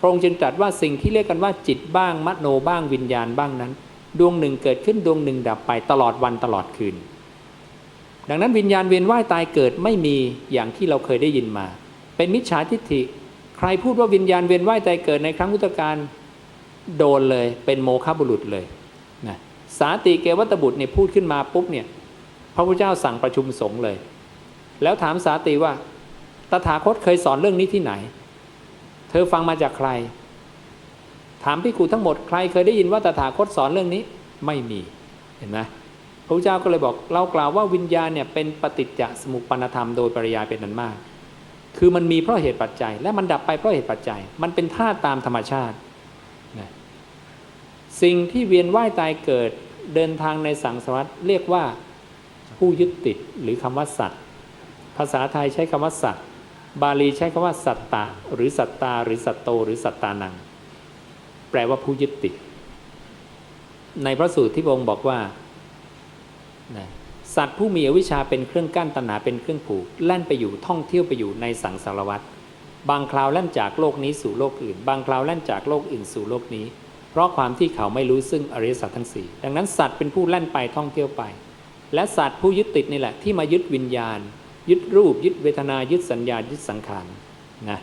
พระองค์จึงตรัสว่าสิ่งที่เรียกกันว่าจิตบ้างมโนบ้างวิญญาณบ้างนั้น ดวงหนึ่งเกิดขึ้นดวงหนึ่งดับไปตลอดวันตลอดคืน ดังนั้นวิญญาณเวียนว่ายตายเกิดไม่มีอย่างที่เราเคยได้ยินมา เป็นมิจฉาทิฏฐิ ใครพูดว่าวิญญาณเวียนว่ายตายเกิดในครั้งพุทธกาลโดนเลยเป็นโมฆะบุรุษเลยนะสาติเกวัตบุตรเนี่ยพูดขึ้นมาปุ๊บเนี่ยพระพุทธเจ้าสั่งประชุมสงฆ์เลย แล้วถามสาติว่าตถาคตเคยสอนเรื่องนี้ที่ไหน เธอฟังมาจากใคร ถามพิกูทั้งหมดใครเคยได้ยินว่าตถาคตสอนเรื่องนี้ไม่มีเห็นไหมพระพุทธเจ้าก็เลยบอกเรากล่าวว่าวิญญาณเนี่ยเป็นปฏิจจสมุปปนธรรมโดยปริยายเป็นนั้นมาก คือมันมีเพราะเหตุปัจจัย และมันดับไปเพราะเหตุปัจจัย มันเป็นธาตุตามธรรมชาตินะสิ่งที่เวียนว่ายตายเกิดเดินทางในสังสารวัฏเรียกว่าผู้ยึดติดหรือคำว่าสัตว์ ภาษาไทยใช้คำว่าสัตว์ บาลีใช้คำว่า สัตตะ หรือสัตตา หรือสัตโต หรือสัตตานัง แปลว่าผู้ยึดติด ในพระสูตรที่พระองค์บอกว่า สัตว์ผู้มีอวิชชาเป็นเครื่องกั้นตัณหาเป็นเครื่องผูกแล่นไปอยู่ท่องเที่ยวไปอยู่ในสังสารวัฏบางคราวแล่นจากโลกนี้สู่โลกอื่น บางคราวแล่นจากโลกอื่นสู่โลกนี้ เพราะความที่เขาไม่รู้ซึ่งอริยสัจทั้งสี่ดังนั้นสัตว์เป็นผู้แล่นไปท่องเที่ยวไป และสัตว์ผู้ยึดติดนี่แหละที่มายึดวิญญาณ ยึดรูปยึดเวทนายึดสัญญายึดสังขารนะ